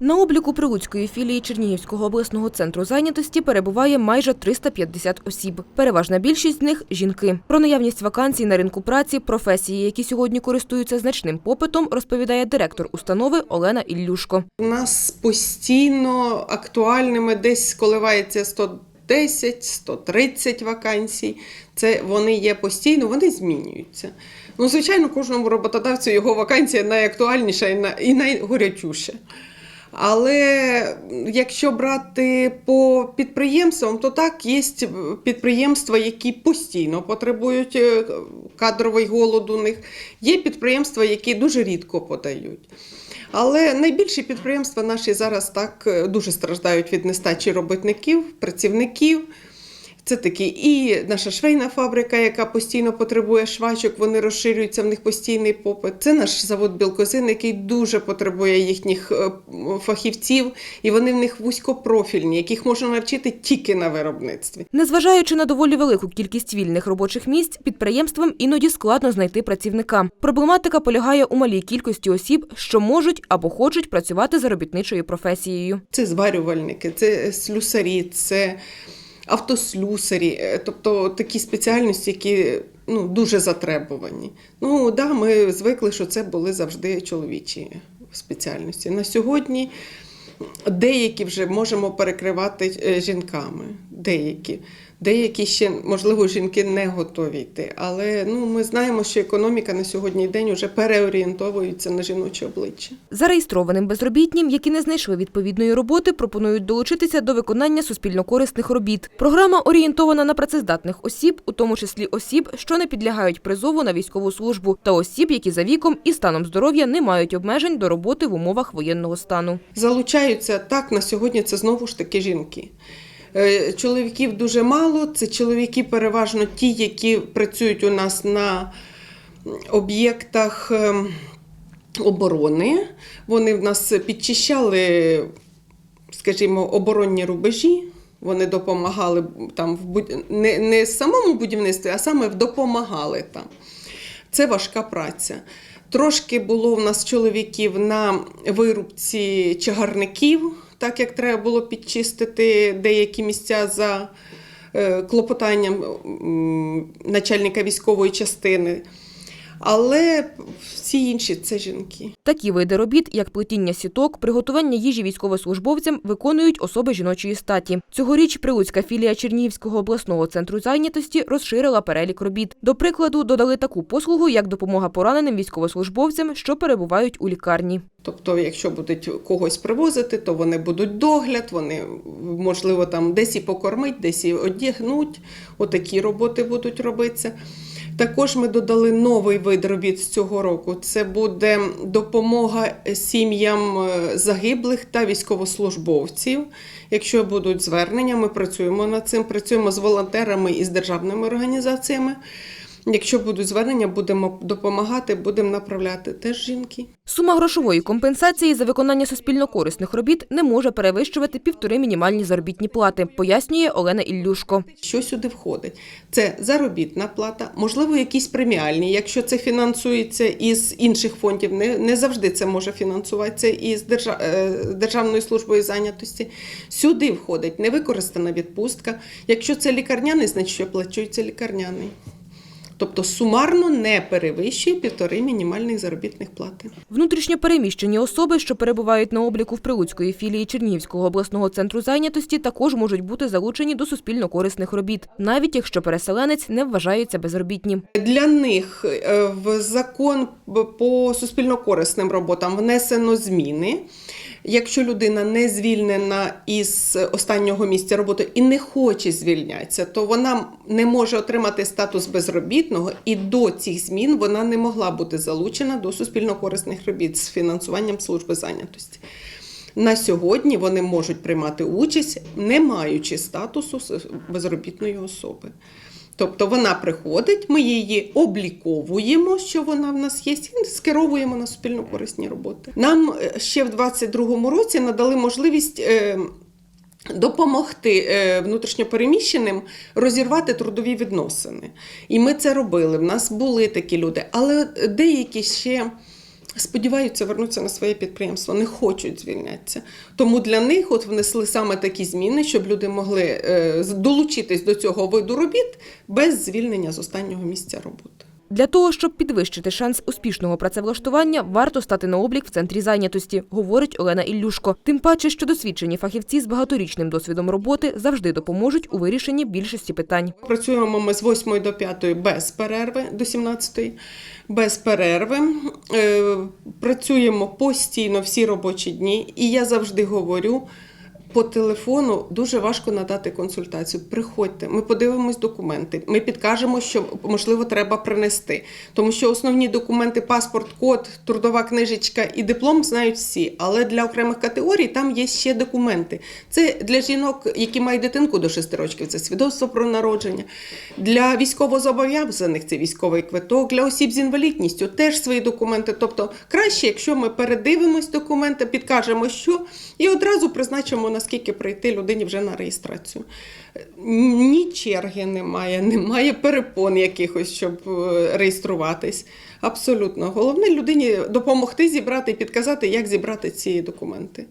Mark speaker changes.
Speaker 1: На обліку Прилуцької філії Чернігівського обласного центру зайнятості перебуває майже 350 осіб. Переважна більшість з них – жінки. Про наявність вакансій на ринку праці, професії, які сьогодні користуються значним попитом, розповідає директор установи Олена Іллюшко.
Speaker 2: У нас постійно актуальними десь коливається 110, 130 вакансій. Це вони є постійно, вони змінюються. Ну, звичайно, кожному роботодавцю його вакансія найактуальніша і най- і найгорячуша. Але якщо брати по підприємствам, то так, є підприємства, які постійно потребують е, кадровий голод у них. Є підприємства, які дуже рідко подають. Але найбільші підприємства наші зараз так е, дуже страждають від нестачі робітників, працівників. Це такі і наша швейна фабрика, яка постійно потребує швачок, вони розширюються, в них постійний попит. Це наш завод білкозин, який дуже потребує їхніх е, фахівців, і вони в них вузькопрофільні, яких можна навчити тільки на виробництві.
Speaker 1: Незважаючи на доволі велику кількість вільних робочих місць, підприємствам іноді складно знайти працівника. Проблематика полягає у малій кількості осіб, що можуть або хочуть працювати за робітничою професією.
Speaker 2: Це зварювальники, це слюсарі, це автослюсарі, е, тобто такі спеціальності, які ну, дуже затребувані. Ну да, ми звикли, що це були завжди чоловічі спеціальності. На сьогодні деякі вже можемо перекривати е, жінками. Деякі. Деякі ще, можливо, жінки не готові йти. Але ну, ми знаємо, що економіка на сьогодні день вже переорієнтовується на жіноче обличчя.
Speaker 1: Зареєстрованим безробітнім, які не знайшли відповідної роботи, пропонують долучитися до виконання суспільно-корисних робіт. Програма орієнтована на працездатних осіб, у тому числі осіб, що не підлягають призову на військову службу, та осіб, які за віком і станом здоров'я не мають обмежень до роботи в умовах воєнного стану.
Speaker 2: Залучаються так на сьогодні. Це знову ж таки жінки. Е, Чоловіків дуже мало. Це чоловіки переважно ті, які працюють у нас на об'єктах ем, оборони. Вони в нас підчищали, скажімо, оборонні рубежі. Вони допомагали там в буд- не, не самому будівництві, а саме допомагали там. Це важка праця. Трошки було в нас чоловіків на вирубці чагарників, так як треба було підчистити деякі місця за е, клопотанням начальника військової частини. Але всі інші це жінки.
Speaker 1: Такі види робіт, як плетіння сіток, приготування їжі військовослужбовцям, виконують особи жіночої статі. Цьогоріч Прилуцька філія Чернігівського обласного центру зайнятості розширила перелік робіт. До прикладу, додали таку послугу, як допомога пораненим військовослужбовцям, що перебувають у лікарні.
Speaker 2: Тобто, якщо будуть когось привозити, то вони будуть догляд, вони можливо там десь і покормить, десь і одягнуть. Отакі роботи будуть робитися. Також ми додали новий вид робіт з цього року. Це буде допомога сім'ям е, загиблих та військовослужбовців. Якщо будуть звернення, ми працюємо над цим, працюємо з волонтерами і з державними організаціями. Якщо будуть звернення, будемо допомагати, будемо направляти теж жінки.
Speaker 1: Сума грошової компенсації за виконання суспільно-корисних робіт не може перевищувати півтори мінімальні заробітні плати, пояснює Олена Іллюшко.
Speaker 2: Що сюди входить? Це заробітна плата, можливо, якісь преміальні. Якщо це фінансується із інших фондів, не, не завжди це може фінансуватися із е, Державною службою зайнятості. Сюди входить невикористана відпустка. Якщо це лікарняний, значить що оплачується лікарняний. Тобто сумарно не перевищує півтори мінімальних заробітних плати.
Speaker 1: Внутрішньо переміщені особи, що перебувають на обліку в Прилуцької філії Чернігівського обласного центру зайнятості, також можуть бути залучені до суспільно-корисних робіт, навіть якщо переселенець не вважається безробітнім.
Speaker 2: Для них е, в закон по суспільно-корисним роботам внесено зміни. Якщо людина не звільнена із останнього місця роботи і не хоче звільнятися, то вона не може отримати статус безробітного, і до цих змін вона не могла бути залучена до суспільно-корисних робіт з фінансуванням служби зайнятості. На сьогодні вони можуть приймати участь, не маючи статусу безробітної особи. Тобто вона приходить, ми її обліковуємо, що вона в нас є, і скеровуємо на суспільно-корисні роботи. Нам е, ще в 2022 році надали можливість. е, Допомогти е, внутрішньопереміщеним розірвати трудові відносини. І ми це робили. В нас були такі люди. Але деякі ще сподіваються вернутися на своє підприємство, не хочуть звільнятися. Тому для них от внесли саме такі зміни, щоб люди могли е, долучитись до цього виду робіт без звільнення з останнього місця роботи.
Speaker 1: Для того, щоб підвищити шанс успішного працевлаштування, варто стати на облік в центрі зайнятості, говорить Олена Іллюшко. Тим паче, що досвідчені фахівці з багаторічним досвідом роботи завжди допоможуть у вирішенні більшості питань.
Speaker 2: Працюємо ми з 8 до 5 без перерви, до 17 без перерви. Е, Працюємо постійно всі робочі дні, і я завжди говорю. По телефону дуже важко надати консультацію. Приходьте, ми подивимось документи. Ми підкажемо, що можливо треба принести. Тому що основні документи, паспорт, код, трудова книжечка і диплом знають всі. Але для окремих категорій там є ще документи. Це для жінок, які мають дитинку до 6 років, це свідоцтво про народження. Для військовозобов'язаних це військовий квиток, для осіб з інвалідністю теж свої документи. Тобто краще, якщо ми передивимось документи, підкажемо, що, і одразу призначимо, наскільки прийти людині вже на реєстрацію. Ні черги немає, немає перепон якихось, щоб е, реєструватись. Абсолютно. Головне людині допомогти зібрати і підказати, як зібрати ці документи.